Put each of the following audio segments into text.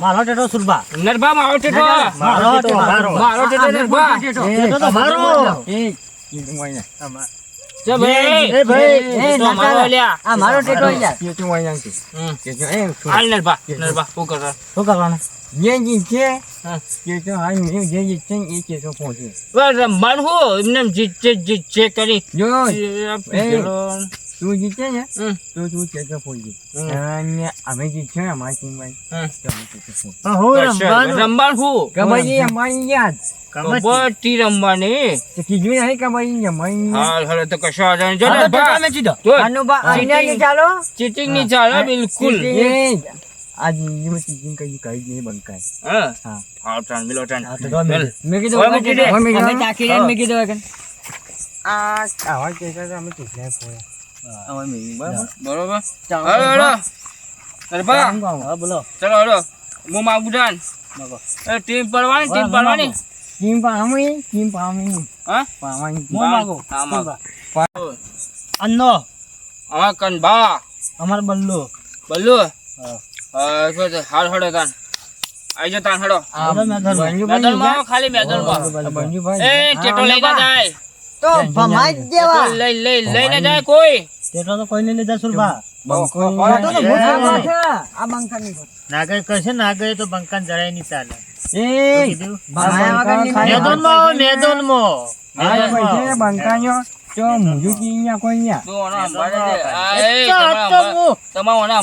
મારો ટેટો સુરબા નરબા મારો ટેટો. મારો ટેટો મારો ટેટો નરબા ટેટો તો મારો એ મોય એ ભાઈ. એ ભાઈ એ મારો લ્યા આ મારો ટેટો યાર કે તું મોય કે કે એ હાલ નરબા નરબા શું કર શું કરવાનું? છે કે છે મન હો એમને જે જે જે કરી તું જીતે ને તો તું ચેક ફોડી અને અમે જીતશે ને અમારી ટીમ ભાઈ રમવાનું શું કમાઈ અમારી યાદ કબડ્ડી રમવાની કીધું નહીં કમાઈ જમાઈ હાલ હાલ તો કશો આધાર જો તમે સીધો અનુભવ અહીંયા નહીં આ જિંદગીમાં ચીટિંગ કઈ કઈ નહીં બંકાય હવે મેં બરાબર? બરોબર? ચાલો. હાલો આમ ગાઉં. હા બોલો. ચલો હાલો. હું માગું જાન. એ ટીમ પડવાની ટીમ પડવાની. ટીમ પામી ટીમ પામી હા? પાવાની હું માગો? હા, માગો. અન્નો. અમાર કનભા અમાર બલ્લુ. બલ્લુ? હા. શું છે? હાલ હડો તાન. આઈ જા તાન હડો. મેદાનમાં. ખાલી મેદાનમાં એ ટેટો લઈને જાય. તો ભમાઈ દેવા. લઈ લઈ લઈને જાય કોઈ. તેટલો તો કોઈને લીધા સુરભા. નાગર કશે નાગર તો બંકાન જરાય નહીં ચાલે. મેદાનમાં મેદાનમાં બંકાયો તમારે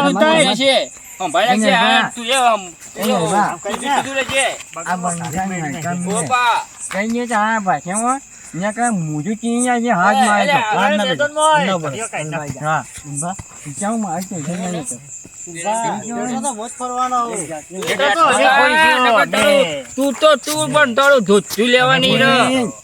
અંભાલે છે ભાઈ છે તું એ આમ કઈ કીધું લે છે આ બંધાઈ કામ ઓપા. કઈ ને તા ભાઈ હું. ને કા મુજુ ચીયા છે હાથ મારે તો હાથ ના બેઠો ના બસ હા બા ચાઉ માર છે છે ને તો. તું તો તું પણ થોડું ધોતું લેવાની રહ્યો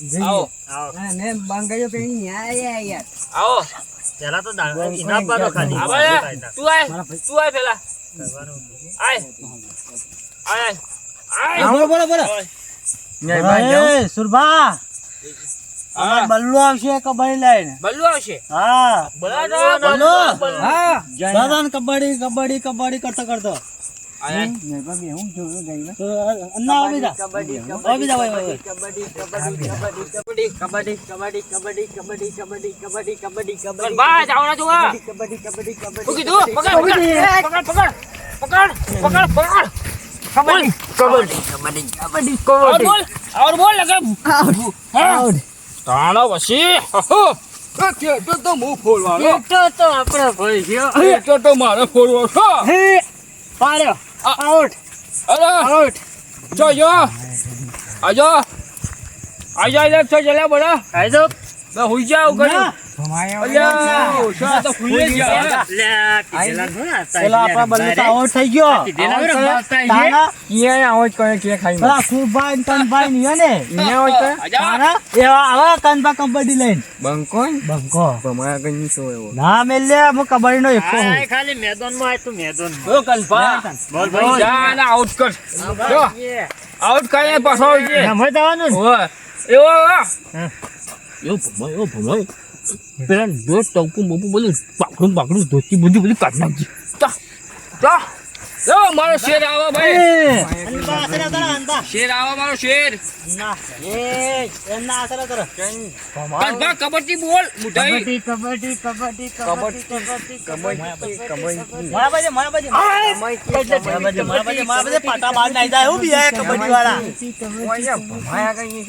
આવો. આવો. મેં બંગાળીઓ પહેરી ન્યા આયા યાર. આવો. પહેલા તો ઇનામ પાડો ખાલી. આ તું આય. તું આય પેલા. આય. આય આય. બોલો, બોલો, બોલો. ન્યા ભાઈ સુરભા. બલ્લુ આવશે કબડ્ડી લઈને. બલ્લુ આવશે? હા. બલ્લુ. હા. દાદા કબડ્ડી કબડ્ડી કબડ્ડી કરતો કરતો. તાણો પછી કેટો તો હું ફોડવાનો ભાઈ ગયો તો મારે ફોડવાનો પાડ્યો આઉટ આઉટ જો જો આજો આજો આજો છો જલા બડા આઈ જાઓ. બે હુઈ જાવ ગણ્યું ના. મેલે હું કબડ્ડી નો? એકસો ખાલી મેદાનમાં તું મેદાન આઉટ કર. આઉટ કરીને એવો યો ભમાય યો ભમાય. પેલા દોર ટપકું બપુ બધું પાકડું પાકડું ધોતી બધી બધી કાઢી નાખજી. તા તા યો મારો શેર આવો ભાઈ. શેર આવો મારો શેર. કલ્પા કબડ્ડી બોલ મુઠાઈ કબડ્ડી કબડ્ડી કબડ્ડી. કબડ્ડી કબડ્ડી કબડ્ડી મારા બાજે મારા બાજે મારા બાજે મારા બાજે પાટા બાર નાઈ જાય હું બી કબડ્ડી વાળા ભમાયા કઈ નહીં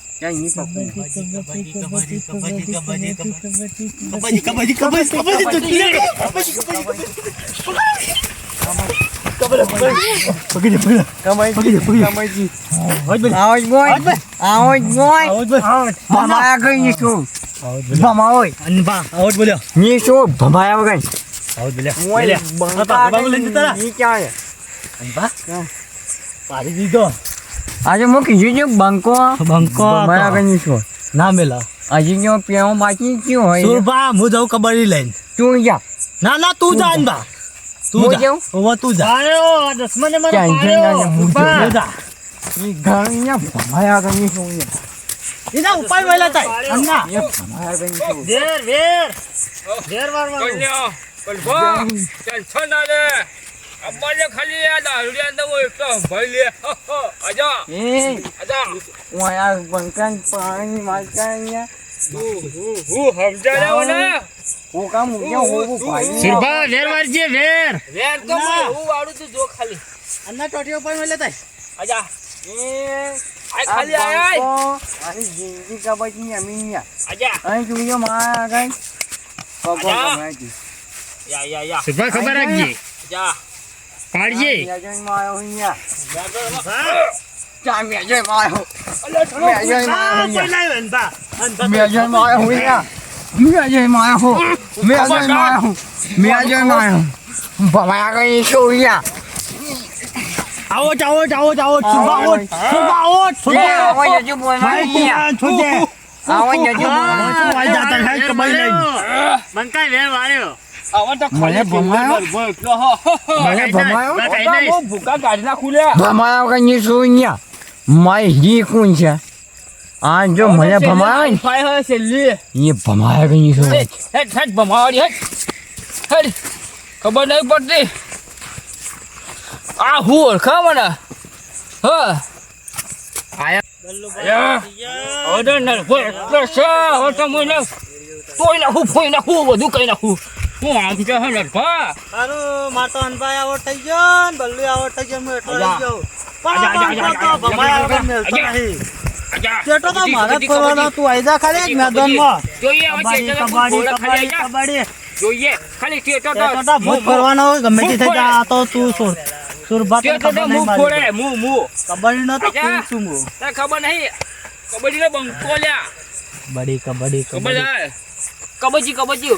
ક્યાંય નહીં પકડી પાડી દીધો આજે મો કીધું છે બંકો. બંકો મારા કઈ છો. ના મેલા. આજે જો પ્યાવો બાકી ક્યું હોય સુરભા હું જાઉં કબડી લઈને. તું જા. ના ના તું જા બા. તું જા. ઓવા તું જા. અરે ઓ દસમને મને પાડ્યો સુરભા જા ઈ ઘણી ને ભમાયા કઈ છું એના ઉપાય મેલા થાય. અન્ના ભમાયા કઈ છું ઝેર ઝેર ઝેર મારવાનું કોલ્યો કોલ્યો ચાલ છો ના લે. અમારે ખાલી આ દારૂડિયા તો એટલો ભાઈ લે. અજા અજા માયા બંકન પાણી મારતા અહીંયા. હું સમજા રહ્યો એ અજા અહીં જોઈએ માં આગળ. ભગવાન યા ખબર રાખજે. કાળજી આવો જાઓ જાઓ જાઓ છુપાવો છુપાવો છુપાવો યજુ બોલવા મંકાઈ વે વાળ્યો. મને ભમાયો? બોલ. એટલો હો હો, હો. મને ભમાયો? ભૂકા કાઢી નાખું. લે ભમાયા ગઈ શું અહીંયા? મારી જી કોણ છે? આ જો મને ભમાયા ને. ફાય હોય છેલ્લી. એ ભમાયા ગઈ શું? હેટ હેટ હેટ ભમાવાડી હેટ હેટ ખબર નહીં પડતી. આ હું ઓળખા મને? હ. આયા. તો મને તોય નાખું ફોઈ નાખું બધું કઈ નાખું. અનભાઈ આવડ કબડ્ડી કબડ્ડી કબડ્ડી. ગમે તે તું છોડ સુરભાત તો નો તો ખબર નહીં? કબડ્ડી કબડ્ડી કબડ્ડી કબડ્ડી. કબજી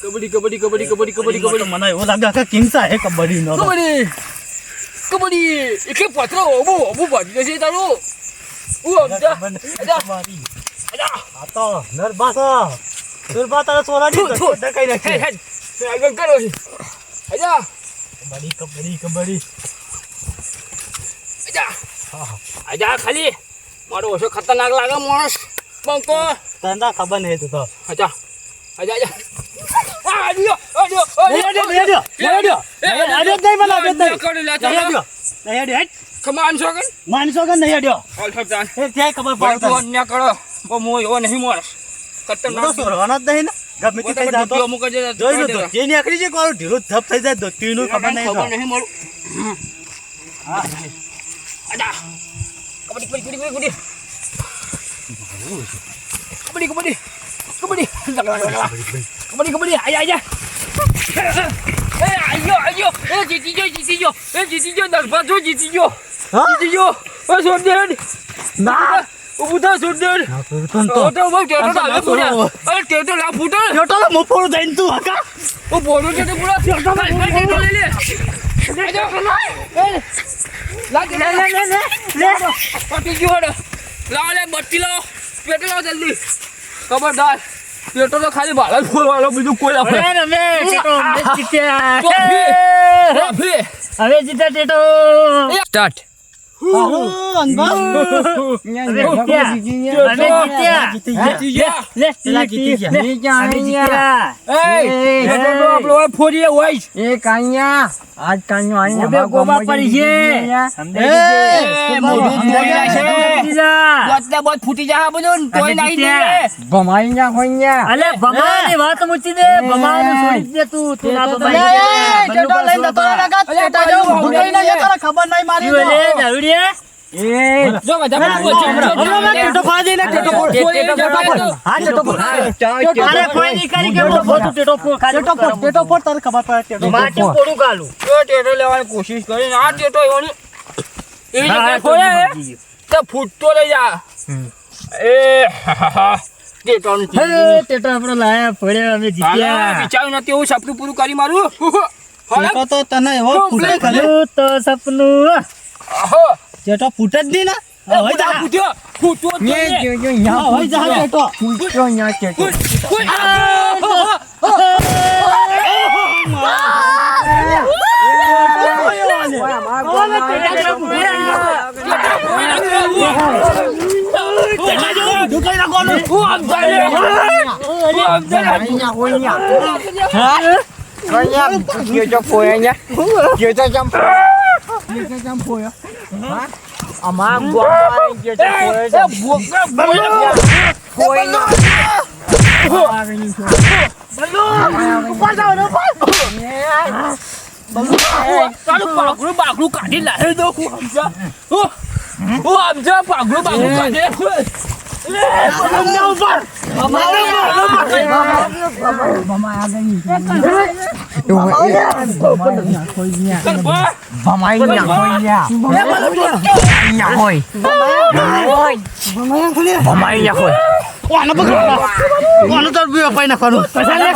કબડ્ડી કબડ્ડી કબડ્ડી કબડ્ડી કબડ્ડી કબડ્ડી. મને એવો લાગે આખા કિંસા હે કબડ્ડી નો. કબડ્ડી કબડ્ડી. એટલે પથરો ઓબો ઓબો ભાજી જશે તારો. ઓ અજા અજા આ તો નરબાસા નરબા તારા સોરાની ડકાઈ નાખે. હે આગળ કરો છે અજા કબડ્ડી કબડ્ડી કબડ્ડી. અજા અજા ખાલી. મારો ઓછો ખતરનાક લાગે માણસ. બંકો તને ખબર નહીં તો અજા અજા અજા આજા આ આડ્યો આડ્યો નહીં આડ્યો, જ નહીં મને, આડ્યો જ નહીં. નહીં આડ્યો. હેટ. કમાન કે નહીં આડ્યો? ઓલ એ ખબર પડે તું અન્ય કરો હું એવો નહીં માણસ હું તો ખતરનાક જ નહીં ને. ગમે તે થઈ જાતો. અમુક જ જોઈ લો, નીકળી જાય, કોઈ ઢીરો ધપ થઈ જાય, ધોતીનું ખબર નહીં ખબર. નહીં મારું કબડ્ડી કબડ્ડી કબડ્ડી કબડ્ડી કબડ્ડી કબડ્ડી કબડ્ડી કબડ્ડી આયા આયા એ આયો આયો એ જીતી ગયો જીતી ગયો એ જીતી ગયો દસ જો જીતી ગયો? જીતી ગયો એ સોડેડ ના. તો તો. તો ટેટો આ પૂરા અરે ટેટો લાગ ફૂટે જોટો તો મોફળું થઈને તું હકા. ઓ બોલો ટેટો પૂરા ટેટો લે લાગ લે લે લે લે પટી ગયો હેડો લાવ લે બત્તી લાવ પેટો લાવ જલ્દી ખબરદાર પેટો તો ખાલી ભાડા જ બીજું કોઈ. હવે ટેટો. સ્ટાર્ટ. હોય હોય જ. જ જા. ફૂટી આ બધું ને. ભમાઈ જા ખોઈયા. અલે ભમાવાની વાત મૂકી દે ભમાવાનું દે તું તું ના જો જો, જો, જો, ને, અરે કોઈ નહીં કે હું ફોડ, તું ટેટો ફોડ, ખાલી ફોડ. માટી ફોડું ગાલું. જો કોશિશ કરીને આ ટેટો એવાની એવી હા, રીતે તો ખોલે જીતી ગયો. તો ફૂટતો લઈ જા. એ. ટેટો આપણો લાયા ફોડ્યો, અમે જીત્યા. વિચાર્યું નથી એવું સપનું પૂરું કરી મારું. તો તને એવો તો સપનું આહો. જેટો ફૂટે જ નહીં ને એ બધા ફૂટ્યો. ફૂટવો જ ને. જો જો ન્યા હવે જા જેટો પૂછ્યો ન્યા ટેટો. ફૂટ, ફૂટ. આહો. હું આમ જાય. હું આમ જાય. અહીંયા ખોઈયા. ખોઈયા. ટેટો ખોયા ન્યા. ટેટો ચમ ટેટો ચમ ખોયો. હા? અમારા ગામમાં ટેટો ખોયો છે. એ ભૂખ- ભૂખ- ખોઈયા. અમારા તારું પાઘડું બાઘડું કાઢી લાવી દો હું સમજા હું સમજા પાઘડું બાઘડું કાઢી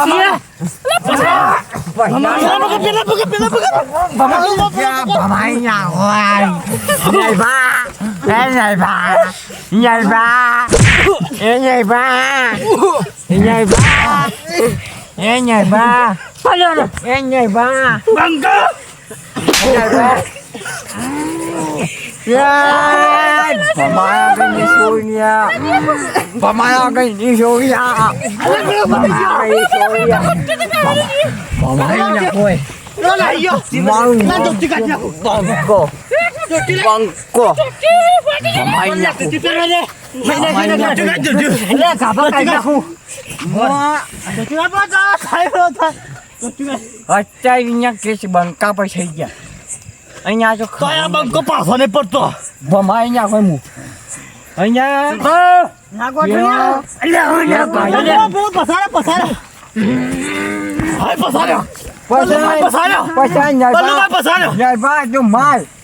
સિયા. ભમાઈ ન્યા ખોઈ. Nhảy Ê nhảy ba nhảy ba nhảy ba bắt luôn rồi nhảy ba bằng cơ nhảy ba Yeah. Pamaya ka ni Sonia. Pamaya ka ni Sonia. Pamaya ka ni Sonia. Pamaya niya ko eh. Lola, iyo. Nandun, tigat niya ko. Bangko. નાખું. અત્યારે અહીંયા case Banka પર થઈ ગયા અહીંયા જો કયા બંકો પાછો નહીં પડતો ભમાઈ અહીંયા કોઈ હું અહીંયા પસારે પસારે પસાય પસાર્યો પસાય જાય બલ્લુભાઈ પસાર્યો જાય બા તું માર તું માર ત્યાં ભમાઈ આવી છો આઈ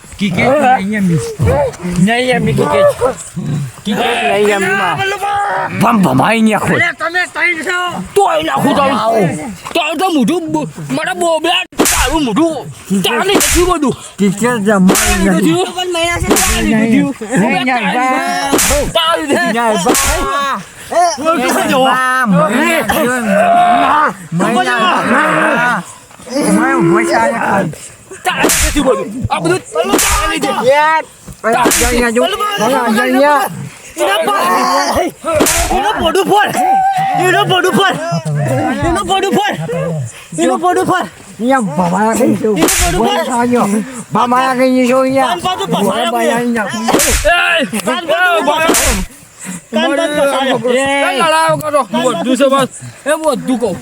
ના કોઈ Kikit નહીં એમ નહીં એમ kikit kikit નહીં એમ ભમ ભમાઈ ને ખોલ તોય નાખું તારું તારું તો મોઢું મને બોબલા તારું મોઢું તારે નથી બધું kikit જમાઈ નહીં નથી નહીં નહીં બા તારું છે. નહીં બા બા મને મને મને ભોસાય ખાઈ તારે નથી બધું આ બધું તારે લીધે. યાર અહીંયા જો અહીંયા એનો પોડું ફોડ એનો પોડું ફોડ એનો પોડું ફોડ એનો પોડું ફોડ અહીંયા ભમાયા કઈ છો ભમાયા કઈ છો અહીંયા લડાવ કરો બધું છે બસ એ બધું કહું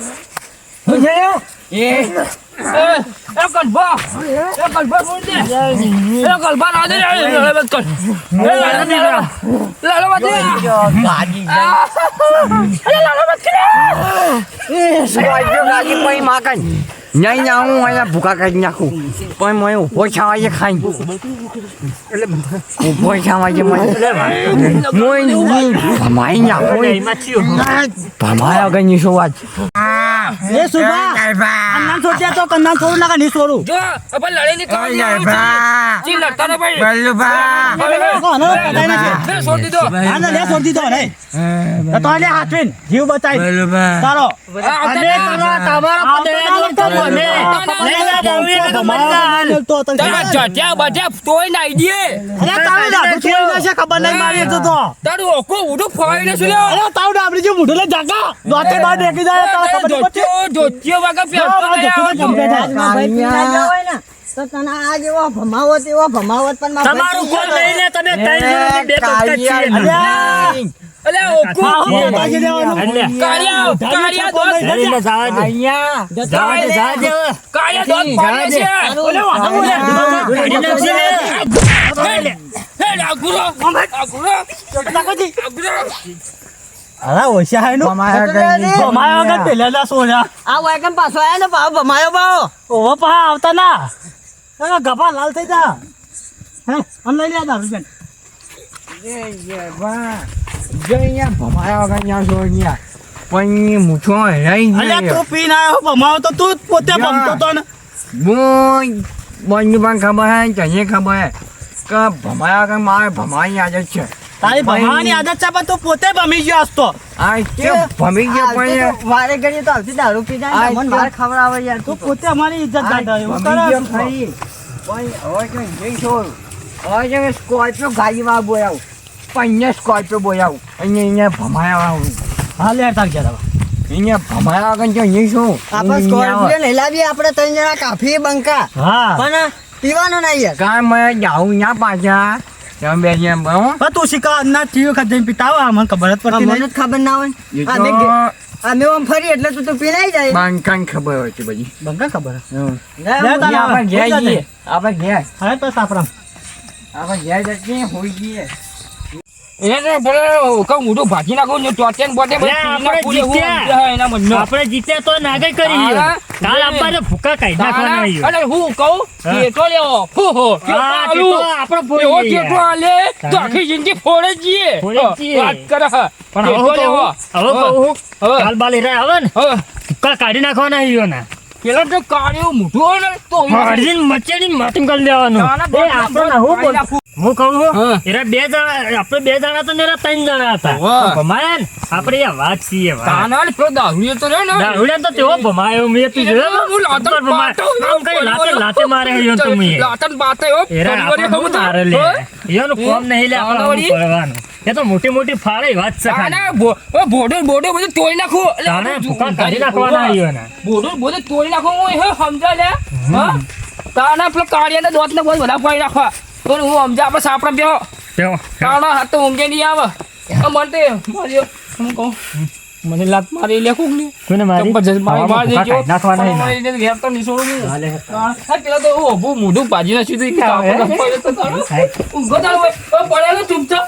નહીં ના હું અહીંયા ભૂકા કાઢી નાખું પણ મને ઊભો છાવા છે ખાઈ ઊભો છાવા મને ભમાઈ નાખું ભમાયા કઈ શું વાત એ સુભા કન્નાન છોડ્યા તો કન્નાન છોડું નાખા નહીં છોડું. જો આપણે લડીને કાઢી આવું છે. જી લડતા ને ભાઈ બલ્લુભા કોનો છોડી દીધો. હા ને લે છોડી દીધો ને તો તો લે હાથવીન જીવ બચાઈ બલ્લુભા તારો. આ આવતા ના. તમારા પદે તારા જટ્યા બટ્યા તોય નાઈ દે ખબર નહીં મારી તો. તો તારું ઓકો ઉડો ફોઈને સુલે અરે તાવ ડાબડી જે મુઢલે જાગા. દોતે બહાર દેખી જાય તો ખબર. જોત્યો- જોત્યો વાગા જો, પેલો આ લઈ જોતું આવો તો તને આ જેવો ભમાવત એવો ભમાવત પણ મારા તમારું કોલ લઈને તમે ત્રણ બે પાડે છે. ને. અરે ઓછા હે નું. ભમાયા વગર પેલેલા સોના. આ વાયકમ પાછો આયા ને પાવ ભમાયો ભાવ ઓહો પા આવતા ના. ના, ગભા લાલ થઈ જા. હે આમ લઈ લે દારૂ બેન. અહીંયા ભમાયા વગર છો અહીંયા. પણ મૂછો અલ્યા ગયો તું પીને આવ્યો ભમાવો તો તું પોતે ભમતો તો ને. ખબર હે તને ખબર હે. કે ભમાયા વગર મારે ભમાઈ આજે છે. તારી ભમાવાની આદત છે પણ તું પોતે ભમી ગયો હસતો આ ભમી ગયો પણ વારે ઘડીએ તો આવતી દારૂ પી જાય આ ને ખબર આવે યાર તું પોતે અમારી ઇજ્જત ગાંઠે એવું કરે સ્કોર્પિયો ગાડીમાં બોલાવું? પણ અહીંયા સ્કોર્પિયો બોલાવું. અહીંયા અહીંયા ભમાયા આવું હા. લે તાર અહીંયા ભમાયા વગર જો અહીં શું? આપણે સ્કોર્પિયો લઈ લાવીએ આપણે ત્રણ જણા કાફી બંકા. હા. પણ પીવાનો નહીં યાર. મેં જાઉં ના પાછા. તમે બે જેમ તું ના ખાતે મને ખબર જ પડતી મને જ ખબર ના હોય. અમે આમ ફરી એટલે તું તો પીનાઈ જાય? ખબર હોય છે બધી. ખબર આપણે જઈએ. આપણે હવે તો આપણે જઈએ હોઈ ભાગી નાખું આપણે જીત્યા. તો નાગઈ કરી કાલ આપણે ભૂકા કાઢી નાખવાના તારા? હું કહું હા. લેવો હો હો ટેટો હા, આલું. ટેટો આપણો ફોડી એવો આલે તો આખી જિંદગી ફોડે જ જઈએ. ફોડે જ વાત કરે પણ હવે ટેટો કહું, લેવો. હવે કાલ બાલ આવે ને ભૂકા કાઢી નાખવાના ને પેલો તો કાળિયો મોઢું હોય ને તો મરજીને મચેડીને માટીમ કરી દેવાનું એ આપણને હું બોલ હું કહું છું એરા બે જણા આપણે બે જણા તો એરા ત્રણ જણા હતા. ભમાયા ને આપણે આ વાત છીએ ને પેલો દારૂડિયો તો રે ને દારૂડિયા તો તેવો ભમાયો મેં તું જોયો? હું લાતર ભમાયો. આમ કઈ લાતે લાતે મારે હે તો મુએ. લાતર બાતે હો એરા આપણે આપણને ખબર લે? ઈયોનું કોમ નહીં લે આપણે? કરવાનું એ તો મોટી મોટી ફાળે વાત છે ખાલી. તાના બોડો ઓ ભોડું બધું તોડી નાખો. આ ભૂકા કાઢી નાખવાના આવ્યો ને બોડો બોડો તોડી નાખો. હું હે સમજા લે? હા? તાના પેલો કાળિયાના દોતને બોલ બધા પાડી નાખવા તો હું સમજા આપણે સાપડા બેહો. તેવો. તાના હાથ તો ઊંઘે નહીં આવે. મને તે માર્યો હું કહું મને લાત મારી લે કોકની કોને મારી? મારી દેજો. નાખવાના નહીં મારી ઘેર તો નહીં હું. હાલે. હા, પેલા તો હું ઊભું મોઢું ભાજી નાખ્યું હતું કે આપણે તો તારો. ઊંઘો તારો પડેલો ચૂપચાપ